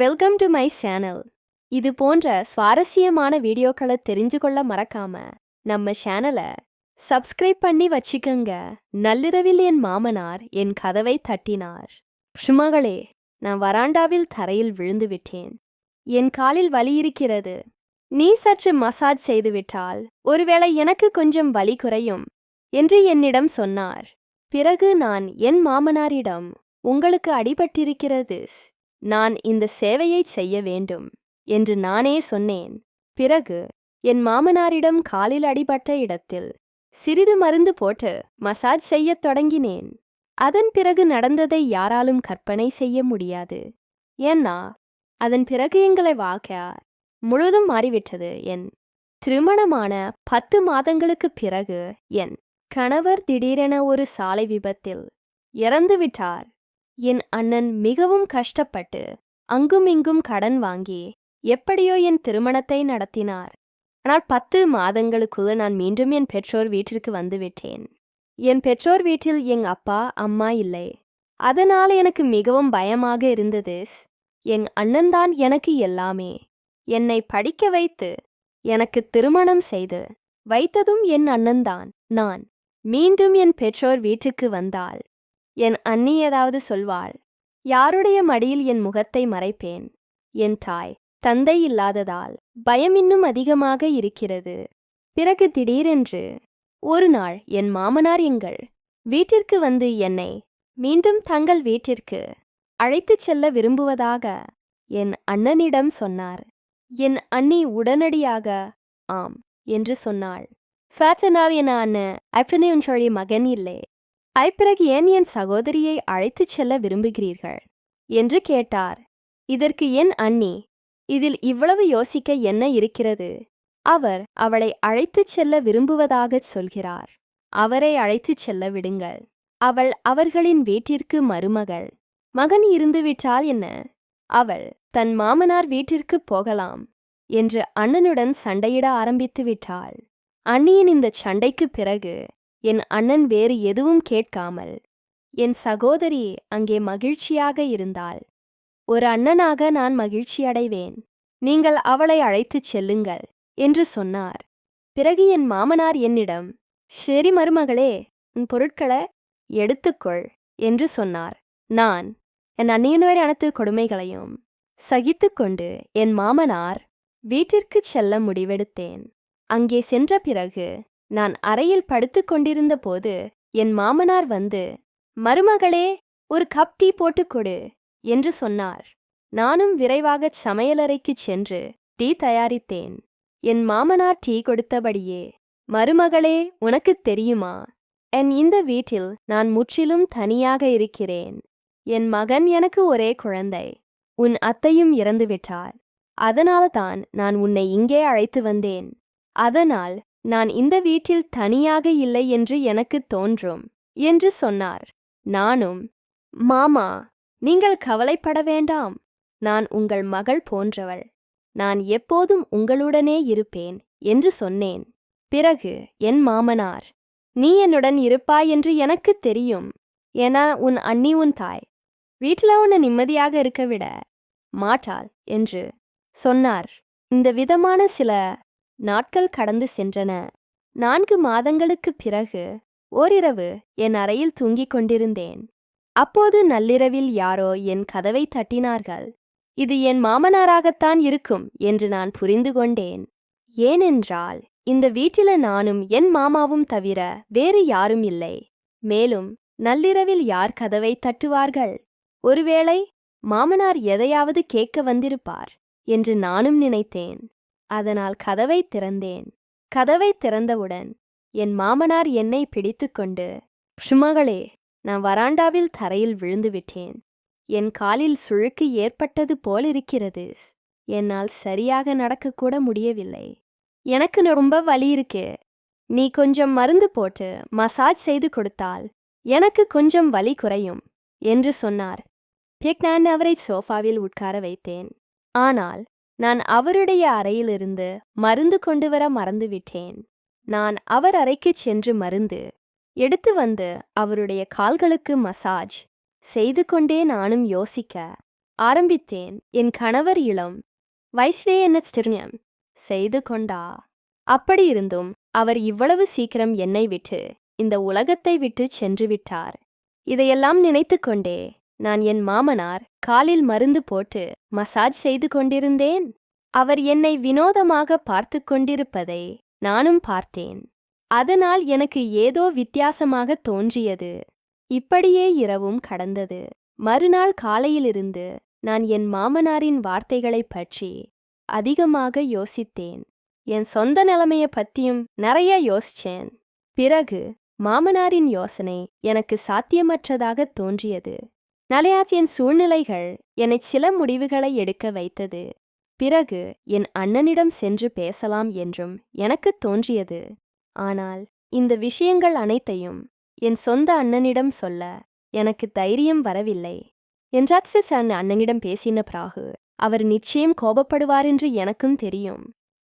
Welcome to my channel இது போன்ற சுவாரஸ்யமான வீடியோக்களை தெரிஞ்சு கொள்ள மறக்காம நம்ம சேனலை சப்ஸ்கிரைப் பண்ணி வச்சுக்கங்க. நள்ளிரவில் என் மாமனார் என் கதவை தட்டினார். சுமகளே நான் வராண்டாவில் தரையில் விழுந்து விட்டேன். என் காலில் வலி இருக்கிறது. நீ சற்று மசாஜ் செய்துவிட்டால் ஒருவேளை எனக்கு கொஞ்சம் வலி குறையும் என்று என்னிடம் சொன்னார். பிறகு நான் என் மாமனாரிடம் உங்களுக்கு அடிபட்டிருக்கிறது. நான் இந்த சேவையை செய்ய வேண்டும் என்று நானே சொன்னேன். பிறகு என் மாமனாரிடம் காலில் அடிபட்ட இடத்தில் சிறிது மருந்து போட்டு மசாஜ் செய்யத் தொடங்கினேன். அதன் பிறகு நடந்ததை யாராலும் கற்பனை செய்ய முடியாது. ஏன்னா அதன் பிறகு எங்களை வாழ்க்கை முழுதும் மாறிவிட்டது என் திருமணமான பத்து மாதங்களுக்குப் பிறகு என் கணவர் திடீரென ஒரு சாலை விபத்தில் இறந்துவிட்டார் என் அண்ணன் மிகவும் கஷ்டப்பட்டு அங்குமிங்கும் கடன் வாங்கி எப்படியோ என் திருமணத்தை நடத்தினார். ஆனால் பத்து மாதங்களுக்குள்ள நான் மீண்டும் என் பெற்றோர் வீட்டிற்கு வந்துவிட்டேன் என் பெற்றோர் வீட்டில் எங் அப்பா அம்மா இல்லை. அதனால் எனக்கு மிகவும் பயமாக இருந்தது. என் அண்ணன்தான் எனக்கு எல்லாமே. என்னை படிக்க வைத்து எனக்கு திருமணம் செய்து வைத்ததும் என் அண்ணன்தான் நான் மீண்டும் என் பெற்றோர் வீட்டுக்கு வந்தாள் என் அண்ணி ஏதாவது சொல்வாள் யாருடைய மடியில் என் முகத்தை மறைப்பேன்? என் தாய் தந்தை இல்லாததால் பயம் இன்னும் அதிகமாக இருக்கிறது. பிறகு திடீரென்று ஒரு நாள் என் மாமனார் எங்கள் வீட்டிற்கு வந்து என்னை மீண்டும் தங்கள் வீட்டிற்கு அழைத்துச் செல்ல விரும்புவதாக என் அண்ணனிடம் சொன்னார். என் அண்ணி உடனடியாக ஆம் என்று சொன்னாள். ஃபேட்டனாவ் என அண்ணன் அஃபினியுன் சொல்லி மகன் இல்லை. ஐ பிறகு ஏன் என் சகோதரியை அழைத்துச் செல்ல விரும்புகிறீர்கள்? என்று கேட்டார். இதற்கு என் அண்ணி இதில் இவ்வளவு யோசிக்க என்ன இருக்கிறது? அவர் அவளை அழைத்துச் செல்ல விரும்புவதாகச் சொல்கிறார். அவரை அழைத்துச் செல்ல விடுங்கள். அவள் அவர்களின் வீட்டிற்கு மருமகள். மகன் இருந்துவிட்டால் என்ன? அவள் தன் மாமனார் வீட்டிற்குப் போகலாம் என்று அண்ணனுடன் சண்டையிட ஆரம்பித்து விட்டாள் அண்ணியின் இந்த சண்டைக்குப் பிறகு என் அண்ணன் வேறு எதுவும் கேட்காமல் என் சகோதரி அங்கே மகிழ்ச்சியாக இருந்தாள். ஒரு அண்ணனாக நான் மகிழ்ச்சியடைவேன் நீங்கள் அவளை அழைத்துச் செல்லுங்கள் என்று சொன்னார். பிறகு என் மாமனார் என்னிடம் சரி மருமகளே உன் பொருட்களை எடுத்துக்கொள் என்று சொன்னார். நான் என் அந்நியனுடைய அனைத்து கொடுமைகளையும் சகித்துக்கொண்டு என் மாமனார் வீட்டிற்குச் செல்ல முடிவெடுத்தேன். அங்கே சென்ற பிறகு நான் அறையில் படுத்துக் கொண்டிருந்த போது என் மாமனார் வந்து மருமகளே ஒரு கப் டீ போட்டுக் கொடு என்று சொன்னார். நானும் விரைவாகச் சமையலறைக்குச் சென்று டீ தயாரித்தேன். என் மாமனார் டீ கொடுத்தபடியே மருமகளே உனக்குத் தெரியுமா? என் இந்த வீட்டில் நான் முற்றிலும் தனியாக இருக்கிறேன். என் மகன் எனக்கு ஒரே குழந்தை. உன் அத்தையும் இறந்துவிட்டார். அதனால தான் நான் உன்னை இங்கே அழைத்து வந்தேன். அதனால் நான் இந்த வீட்டில் தனியாக இல்லை என்று எனக்கு தோன்றும் என்று சொன்னார். நானும் மாமா நீங்கள் கவலைப்பட வேண்டாம். நான் உங்கள் மகள் போன்றவள். நான் எப்போதும் உங்களுடனே இருப்பேன் என்று சொன்னேன். பிறகு என் மாமனார் நீ என்னுடன் இருப்பாய் என்று எனக்குத் தெரியும். என உன் அண்ணி உன் தாய். வீட்டில் உன்னை நிம்மதியாக இருக்க விட மாட்டாள் என்று சொன்னார். இந்த விதமான சில நாட்கள் கடந்து சென்றன. நான்கு மாதங்களுக்குப் பிறகு ஓரிரவு என் அறையில் தூங்கிக் கொண்டிருந்தேன். அப்போது நள்ளிரவில் யாரோ என் கதவை தட்டினார்கள். இது என் மாமனாராகத்தான் இருக்கும் என்று நான் புரிந்து கொண்டேன். ஏனென்றால் இந்த வீட்டில நானும் என் மாமாவும் தவிர வேறு யாரும் இல்லை. மேலும் நள்ளிரவில் யார் கதவை தட்டுவார்கள்? ஒருவேளை மாமனார் எதையாவது கேட்க வந்திருப்பார் என்று நானும் நினைத்தேன். அதனால் கதவை திறந்தேன். கதவை திறந்தவுடன் என் மாமனார் என்னை பிடித்துக்கொண்டு சுமகளே நான் வராண்டாவில் தரையில் விழுந்து விட்டேன் என் காலில் சுழுக்கு ஏற்பட்டது போலிருக்கிறது. என்னால் சரியாக நடக்கக்கூட முடியவில்லை. எனக்கு ரொம்ப வலி இருக்கு. நீ கொஞ்சம் மருந்து போட்டு மசாஜ் செய்து கொடுத்தால் எனக்கு கொஞ்சம் வலி குறையும் என்று சொன்னார். பிக் நான் அவரை சோஃபாவில் உட்கார வைத்தேன். ஆனால் நான் அவருடைய அறையிலிருந்து மருந்து கொண்டு வர மறந்துவிட்டேன். நான் அவர் அறைக்குச் சென்று மருந்து எடுத்து வந்து அவருடைய கால்களுக்கு மசாஜ் செய்து கொண்டே நானும் யோசிக்க ஆரம்பித்தேன். என் கணவர் இளம் வயசிலே என்ன ஸ்திரியம் செய்து கொண்டா? அப்படியிருந்தும் அவர் இவ்வளவு சீக்கிரம் என்னை விட்டு இந்த உலகத்தை விட்டு சென்று விட்டார். இதையெல்லாம் நினைத்து கொண்டே நான் என் மாமனார் காலில் மருந்து போட்டு மசாஜ் செய்து கொண்டிருந்தேன். அவர் என்னை வினோதமாக பார்த்து கொண்டிருப்பதை நானும் பார்த்தேன். அதனால் எனக்கு ஏதோ வித்தியாசமாக தோன்றியது. இப்படியே இரவும் கடந்தது. மறுநாள் காலையிலிருந்து நான் என் மாமனாரின் வார்த்தைகளைப் பற்றி அதிகமாக யோசித்தேன். என் சொந்த நிலைமையை பற்றியும் நிறைய யோசிச்சேன் பிறகு மாமனாரின் யோசனை எனக்கு சாத்தியமற்றதாக தோன்றியது. நலையாச்சியின் சூழ்நிலைகள் என்னை சில முடிவுகளை எடுக்க வைத்தது. பிறகு என் அண்ணனிடம் சென்று பேசலாம் என்றும் எனக்கு தோன்றியது. ஆனால் இந்த விஷயங்கள் அனைத்தையும் என் சொந்த அண்ணனிடம் சொல்ல எனக்கு தைரியம் வரவில்லை. என்றாச்சு சன் அண்ணனிடம் பேசின பிறகு அவர் நிச்சயம் கோபப்படுவார் என்று எனக்கும் தெரியும்.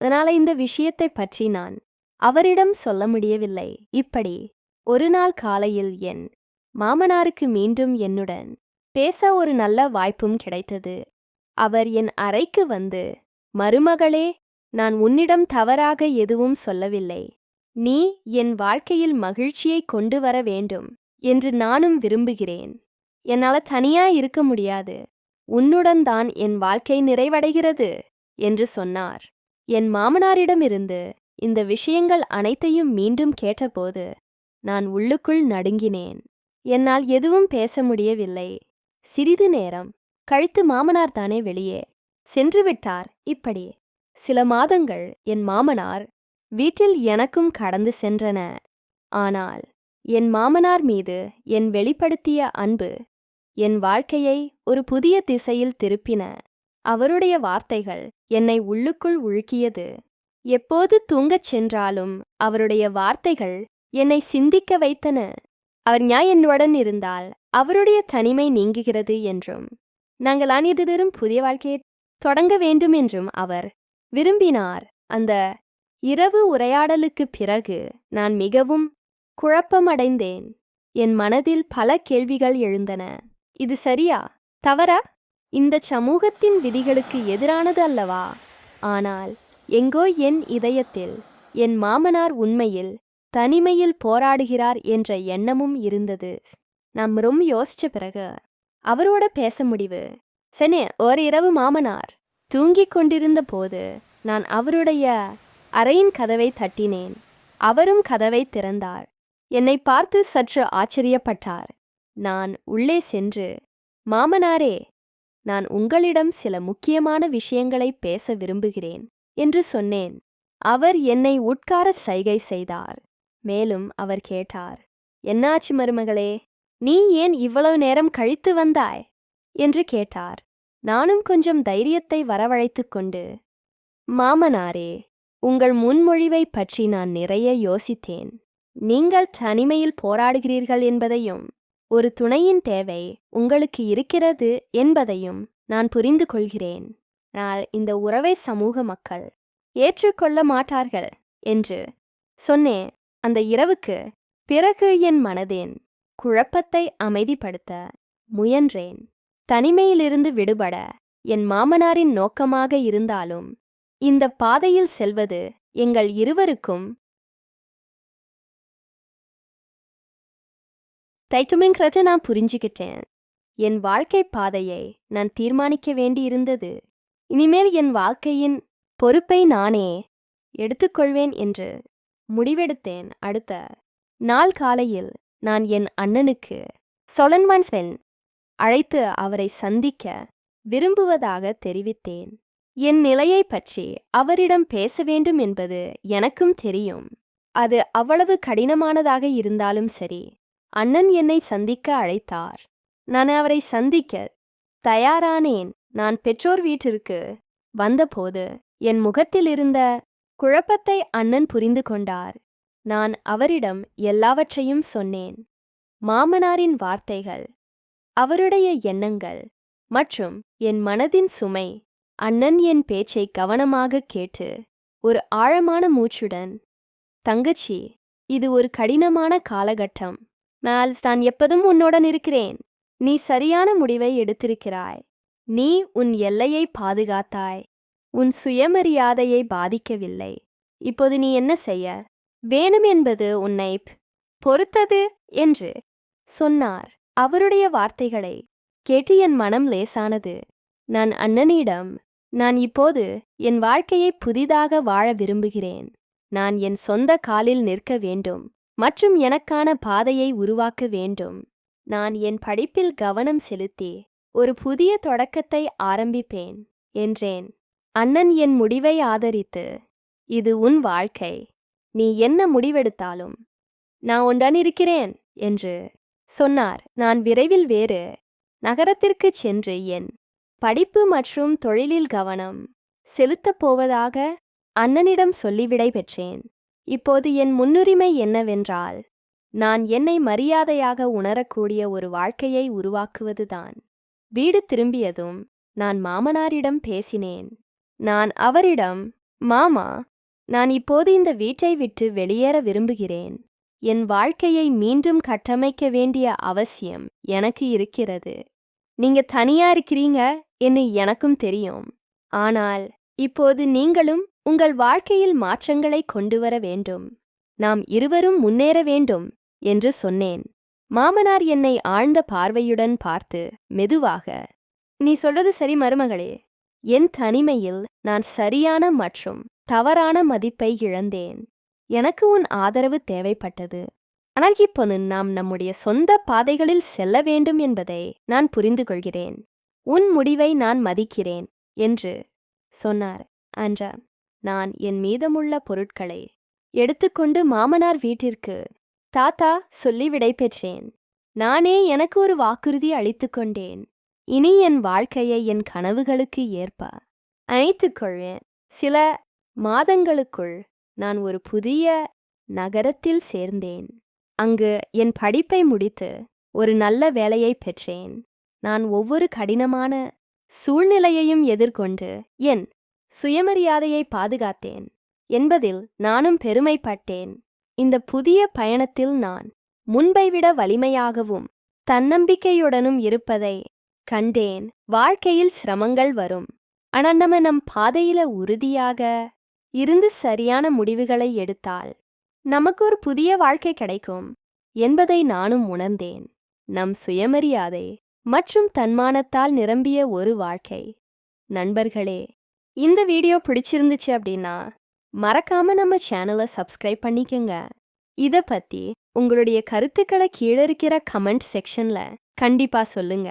அதனால இந்த விஷயத்தை பற்றி நான் அவரிடம் சொல்ல முடியவில்லை. இப்படி ஒரு நாள் காலையில் என் மாமனாருக்கு மீண்டும் என்னுடன் பேச ஒரு நல்ல வாய்ப்பும் கிடைத்தது. அவர் என் அறைக்கு வந்து மருமகளே நான் உன்னிடம் தவறாக எதுவும் சொல்லவில்லை. நீ என் வாழ்க்கையில் மகிழ்ச்சியை கொண்டு வர வேண்டும் என்று நானும் விரும்புகிறேன். என்னால தனியா இருக்க முடியாது. உன்னுடன் தான் என் வாழ்க்கை நிறைவடைகிறது என்று சொன்னார். என் மாமனாரிடமிருந்து இந்த விஷயங்கள் அனைத்தையும் மீண்டும் கேட்டபோது நான் உள்ளுக்குள் நடுங்கினேன். என்னால் எதுவும் பேச முடியவில்லை. சிறிது நேரம் கழித்து மாமனார் தானே வெளியே. சென்று விட்டார் இப்படி. சில மாதங்கள் என் மாமனார் வீட்டில் எனக்கும் கடந்து சென்றன. ஆனால் என் மாமனார் மீது என் வெளிப்படுத்திய அன்பு என் வாழ்க்கையை ஒரு புதிய திசையில் திருப்பின. அவருடைய வார்த்தைகள் என்னை உள்ளுக்குள் உழுக்கியது. எப்போது தூங்கச் சென்றாலும் அவருடைய வார்த்தைகள் என்னை சிந்திக்க வைத்தன. அவர் ஞாய் என்னுடன் இருந்தால் அவருடைய தனிமை நீங்குகிறது என்றும் நாங்கள் அனைவரும் புதிய வாழ்க்கையை தொடங்க வேண்டும் என்றும் அவர் விரும்பினார். அந்த இரவு உரையாடலுக்குப் பிறகு நான் மிகவும் குழப்பமடைந்தேன். என் மனதில் பல கேள்விகள் எழுந்தன. இது சரியா? தவறா? இந்த சமூகத்தின் விதிகளுக்கு எதிரானது அல்லவா? ஆனால் எங்கோ என் இதயத்தில் என் மாமனார் உண்மையில் தனிமையில் போராடுகிறார் என்ற எண்ணமும் இருந்தது. நாம் ரொம்ப யோசிச்ச பிறகு அவரோட பேச முடிவு செனே ஒரு இரவு மாமனார். தூங்கிக் கொண்டிருந்த போது நான் அவருடைய அறையின் கதவை தட்டினேன். அவரும் கதவை திறந்தார். என்னை பார்த்து சற்று ஆச்சரியப்பட்டார். நான் உள்ளே சென்று மாமனாரே நான் உங்களிடம் சில முக்கியமான விஷயங்களை பேச விரும்புகிறேன் என்று சொன்னேன். அவர் என்னை உட்கார சைகை செய்தார். மேலும் அவர் கேட்டார் என்னாச்சு மருமகளே? நீ ஏன் இவ்வளவு நேரம் கழித்து வந்தாய்? என்று கேட்டார் நானும் கொஞ்சம் தைரியத்தை வரவழைத்துக் கொண்டு. மாமனாரே உங்கள் முன்மொழிவை பற்றி நான் நிறைய யோசித்தேன். நீங்கள் தனிமையில் போராடுகிறீர்கள் என்பதையும் ஒரு துணையின் தேவை உங்களுக்கு இருக்கிறது என்பதையும் நான் புரிந்து கொள்கிறேன். ஆனால் இந்த உறவை சமூக மக்கள் ஏற்றுக்கொள்ள மாட்டார்கள் என்று சொன்னேன். அந்த இரவுக்கு பிறகு என் மனதேன் குழப்பத்தை அமைதிப்படுத்த முயன்றேன். தனிமையிலிருந்து விடுபட என் மாமனாரின் நோக்கமாக இருந்தாலும் இந்த பாதையில் செல்வது எங்கள் இருவருக்கும் தைத்துமிங்கிறத நான் புரிஞ்சுக்கிட்டேன் என் வாழ்க்கை பாதையை நான் தீர்மானிக்க வேண்டியிருந்தது. இனிமேல் என் வாழ்க்கையின் பொறுப்பை நானே எடுத்துக்கொள்வேன் என்று முடிவெடுத்தேன். அடுத்த நாள் காலையில் நான் என் அண்ணனுக்கு சொலன்வான்ஸ்வென் அழைத்து அவரை சந்திக்க விரும்புவதாக தெரிவித்தேன். என் நிலையை பற்றி அவரிடம் பேச வேண்டும் என்பது எனக்கும் தெரியும். அது அவ்வளவு கடினமானதாக இருந்தாலும் சரி அண்ணன் என்னை சந்திக்க அழைத்தார். நான் அவரை சந்திக்க தயாரானேன். நான் பெற்றோர் வீட்டிற்கு வந்தபோது என் முகத்தில் இருந்த குழப்பத்தை அண்ணன் புரிந்து கொண்டார். நான் அவரிடம் எல்லாவற்றையும் சொன்னேன். மாமனாரின் வார்த்தைகள் அவருடைய எண்ணங்கள் மற்றும் என் மனதின் சுமை அண்ணன் என் பேச்சை கவனமாக கேட்டு ஒரு ஆழமான மூச்சுடன் தங்கச்சி இது ஒரு கடினமான காலகட்டம். மேல்ஸ் நான் எப்பதும் உன்னுடன் இருக்கிறேன். நீ சரியான முடிவை எடுத்திருக்கிறாய். நீ உன் எல்லையை பாதுகாத்தாய். உன் சுயமரியாதையை பாதிக்கவில்லை. இப்போது நீ என்ன செய்ய? வேணும் என்பது உன்னை பொறுத்தது என்று சொன்னார். அவருடைய வார்த்தைகளை கேட்டு என் மனம் லேசானது. நான் அண்ணனிடம் நான் இப்போது என் வாழ்க்கையை புதிதாக வாழ விரும்புகிறேன். நான் என் சொந்த காலில் நிற்க வேண்டும். மற்றும் எனக்கான பாதையை உருவாக்க வேண்டும். நான் என் படிப்பில் கவனம் செலுத்தி ஒரு புதிய தொடக்கத்தை ஆரம்பிப்பேன் என்றேன். அண்ணன் என் முடிவை ஆதரித்து இது உன் வாழ்க்கை. நீ என்ன முடிவெடுத்தாலும் நான் உடன் இருக்கிறேன் என்று சொன்னார். நான் விரைவில் வேறு நகரத்திற்குச் சென்று என் படிப்பு மற்றும் தொழிலில் கவனம் செலுத்தப் போவதாக அண்ணனிடம் சொல்லிவிடை பெற்றேன் இப்போது என் முன்னுரிமை என்னவென்றால் நான் என்னை மரியாதையாக உணரக்கூடிய ஒரு வாழ்க்கையை உருவாக்குவதுதான். வீடு திரும்பியதும் நான் மாமனாரிடம் பேசினேன். நான் அவரிடம் மாமா நான் இப்போது இந்த வீட்டை விட்டு வெளியேற விரும்புகிறேன். என் வாழ்க்கையை மீண்டும் கட்டமைக்க வேண்டிய அவசியம் எனக்கு இருக்கிறது. நீங்க தனியா இருக்கிறீங்க என்று எனக்கும் தெரியும். ஆனால் இப்போது நீங்களும் உங்கள் வாழ்க்கையில் மாற்றங்களை கொண்டு வர வேண்டும். நாம் இருவரும் முன்னேற வேண்டும் என்று சொன்னேன். மாமனார் என்னை ஆழ்ந்த பார்வையுடன் பார்த்து மெதுவாக நீ சொல்றது சரி மருமகளே என் தனிமையில் நான் சரியான மற்றும் தவறான மதிப்பை இழந்தேன். எனக்கு உன் ஆதரவு தேவைப்பட்டது. ஆனால் இப்போது நாம் நம்முடைய சொந்த பாதைகளில் செல்ல வேண்டும் என்பதை நான் புரிந்து கொள்கிறேன். உன் முடிவை நான் மதிக்கிறேன் என்று சொன்னார். அன்றா நான் என் மீதமுள்ள பொருட்களை எடுத்துக்கொண்டு மாமனார் வீட்டிற்கு தாத்தா சொல்லி விடை பெற்றேன் நானே எனக்கு ஒரு வாக்குறுதி அளித்துக் கொண்டேன். இனி என் வாழ்க்கையை என் கனவுகளுக்கு ஏற்ப அமைத்துக்கொள்வேன் சில மாதங்களுக்குள் நான் ஒரு புதிய நகரத்தில் சேர்ந்தேன். அங்கு என் படிப்பை முடித்து ஒரு நல்ல வேலையை பெற்றேன். நான் ஒவ்வொரு கடினமான சூழ்நிலையையும் எதிர்கொண்டு என் சுயமரியாதையை பாதுகாத்தேன். என்பதில் நானும் பெருமைப்பட்டேன். இந்த புதிய பயணத்தில் நான் முன்பை விட வலிமையாகவும் தன்னம்பிக்கையுடனும் இருப்பதை கண்டேன். வாழ்க்கையில் சிரமங்கள் வரும். ஆனா நம்ம நம் பாதையில உறுதியாக இருந்து சரியான முடிவுகளை எடுத்தால் நமக்கு ஒரு புதிய வாழ்க்கை கிடைக்கும் என்பதை நானும் உணர்ந்தேன். நம் சுயமரியாதை மற்றும் தன்மானத்தால் நிரம்பிய ஒரு வாழ்க்கை. நண்பர்களே இந்த வீடியோ பிடிச்சிருந்துச்சு அப்படின்னா மறக்காம நம்ம சேனலை சப்ஸ்கிரைப் பண்ணிக்கங்க. இத பத்தி உங்களுடைய கருத்துக்களை கீழே இருக்கிற கமெண்ட் செக்ஷன்ல கண்டிப்பா சொல்லுங்க.